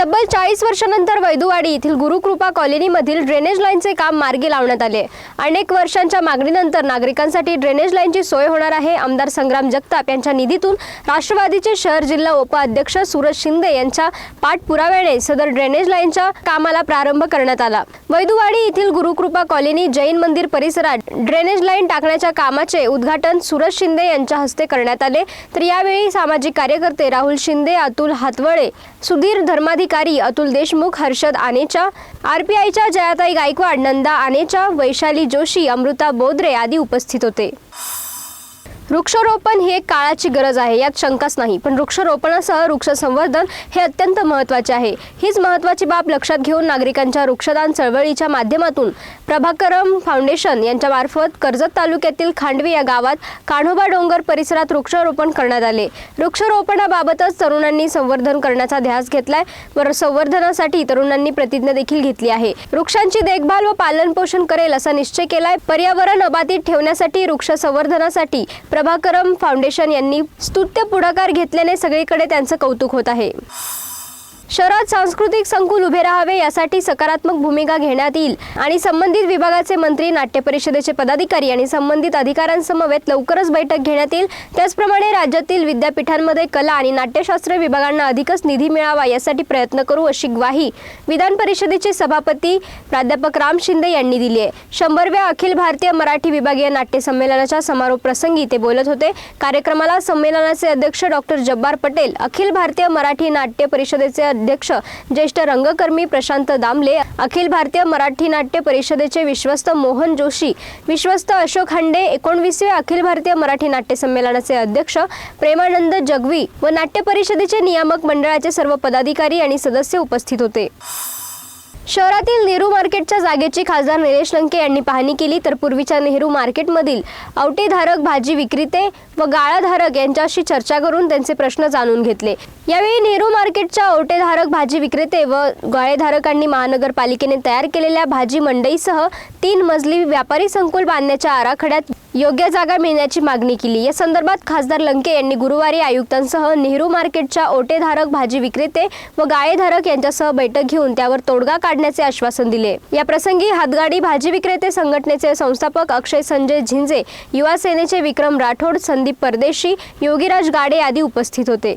तब्बल चाळीस वर्षानंतर वैदुवाडी येथील गुरुकृपा कॉलनीमधील ड्रेनेज लाईनचे काम मार्गी लावण्यात आले. अनेक वर्षांच्या मागणीनंतर नागरिकांसाठी ड्रेनेज लाईनची सोय होणार आहे. आमदार संग्राम जगताप यांच्या निधीतून राष्ट्रवादीचे शहर जिल्हा उपाध्यक्ष सूरज शिंदे यांच्या पाठपुराव्याने सदर ड्रेनेज लाईनच्या कामाला प्रारंभ करण्यात आला. वैदुवाडी येथील गुरुकृपा कॉलनी जैन मंदिर परिसरात ड्रेनेज लाईन टाकण्याच्या कामाचे उद्घाटन सूरज शिंदे यांच्या हस्ते करण्यात आले. तर यावेळी सामाजिक कार्यकर्ते राहुल शिंदे अतुल हातवळे सुधीर धर्माधिक अधिकारी अतुल देशमुख हर्षद आनेचा आरपीआयच्या जयाताई गायकवाड नंदा आनेचा वैशाली जोशी अमृता बोद्रे आदी उपस्थित होते. वृक्षारोपण ही एक काळाची गरज आहे यात शंकाच नाही. पण वृक्षारोपणासह वृक्ष संवर्धन हे अत्यंत महत्त्वाचे आहे. हीच महत्त्वाची बाब लक्षात घेऊन नागरिकांच्या वृक्षदान चळवळीच्या माध्यमातून प्रभाकरम फाउंडेशन यांच्या मार्फत कर्जत तालुक्यातील खांडवी या गावात कान्होबा डोंगर परिसरात वृक्षारोपण करण्यात आले. वृक्षारोपणाबाबतच तरुणांनी संवर्धन करण्याचा ध्यास घेतलाय व संवर्धनासाठी तरुणांनी प्रतिज्ञा देखील घेतली आहे. वृक्षांची देखभाल व पालन पोषण करेल असा निश्चय केलाय. पर्यावरण अबाधित ठेवण्यासाठी वृक्ष संवर्धनासाठी प्रभाकरम फाउंडेशन यांनी स्तुत्य पुढाकार घेतल्याने सगळीकडे त्यांचं कौतुक होत आहे. शहरात सांस्कृतिक संकुल उभे राहावे यासाठी सकारात्मक भूमिका घेण्यात येईल. आणि संबंधित विभागाचे मंत्री नाट्य परिषदेचे पदाधिकारी आणि संबंधित अधिकाऱ्यांसमवेत लवकरच बैठक घेण्यात येईल. त्याचप्रमाणे राज्यातील विद्यापीठांमध्ये कला आणि नाट्यशास्त्र विभागांना अधिकच निधी मिळावा यासाठी प्रयत्न करू अशी ग्वाही विधान परिषदेचे सभापती प्राध्यापक राम शिंदे यांनी दिली आहे. शंभरव्या अखिल भारतीय मराठी विभागीय नाट्य संमेलनाच्या समारोप प्रसंगी ते बोलत होते. कार्यक्रमाला संमेलनाचे अध्यक्ष डॉक्टर जब्बार पटेल अखिल भारतीय मराठी नाट्य परिषदेचे अध्यक्ष ज्येष्ठ रंगकर्मी प्रशांत दामले अखिल भारतीय मराठी नाट्य परिषदेचे विश्वस्त मोहन जोशी विश्वस्त अशोक हांडे एकोणवीसव्या अखिल भारतीय मराठी नाट्य संमेलनाचे अध्यक्ष प्रेमानंद जगवी व नाट्य परिषदेचे नियामक मंडळाचे सर्व पदाधिकारी आणि सदस्य उपस्थित होते. शहरातील नेहरू मार्केटच्या जागेची खासदार निलेश लंके यांनी पाहणी केली तर पूर्वीच्या नेहरू मार्केटमधील आवटेधारक भाजी विक्रेते व गाळाधारक यांच्याशी चर्चा करून त्यांचे प्रश्न जाणून घेतले. यावेळी नेहरू मार्केटच्या आवटेधारक भाजी विक्रेते व गाळेधारकांनी महानगरपालिकेने तयार केलेल्या भाजी मंडईसह तीन मजली व्यापारी संकुल बांधण्याच्या आराखड्यात योग्य जागा मिळण्याची मागणी केली. या संदर्भात खासदार लंके यांनी गुरुवारी आयुक्तांसह नेहरू मार्केटच्या ओटेधारक भाजी विक्रेते व गाळेधारक यांच्यासह बैठक घेऊन त्यावर तोडगा काढण्याचे आश्वासन दिले. या प्रसंगी हातगाडी भाजी विक्रेते संघटनेचे संस्थापक अक्षय संजय झिंजे युवा सेनेचे विक्रम राठोड संदीप परदेशी योगीराज गाडे आदी उपस्थित होते.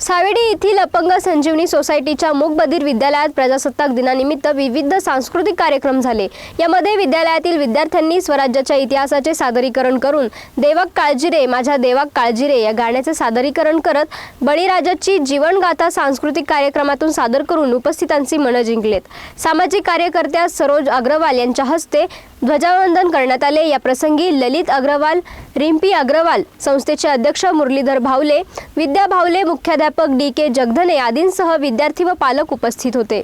सावेडी येथील अपंग संजीवनी सोसायटीच्या मूकबधीर विद्यालयात प्रजासत्ताक दिनानिमित्त विविध सांस्कृतिक कार्यक्रम झाले. यामध्ये विद्यालयातील विद्यार्थ्यांनी स्वराज्याच्या इतिहासाचे सादरीकरण करून देवक काळजीरे माझ्या देवाक काळजी रे या गाण्याचे सादरीकरण करत बळीराजाची जीवनगाथा सांस्कृतिक कार्यक्रमातून सादर करून उपस्थितांची मनं जिंकलेत. सामाजिक कार्यकर्त्या सरोज अग्रवाल यांच्या हस्ते ध्वजावंदन करण्यात आले. या प्रसंगी ललित अग्रवाल रिम्पी अग्रवाल संस्थेचे अध्यक्ष मुरलीधर भावले विद्या भावले मुख्याध्यापक डी के जगधने आदींसह विद्यार्थी व पालक उपस्थित होते.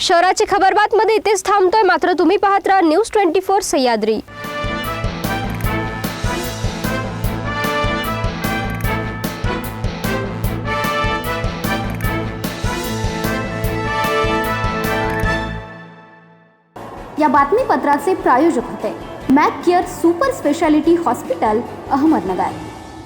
शहराची खबरबातमध्ये इथेच थांबतोय. मात्र तुम्ही पाहत राहा न्यूज ट्वेंटी फोर सह्याद्री. या बातमीपत्राचे प्रायोजक होते. Mac care super speciality hospital Ahmednagar.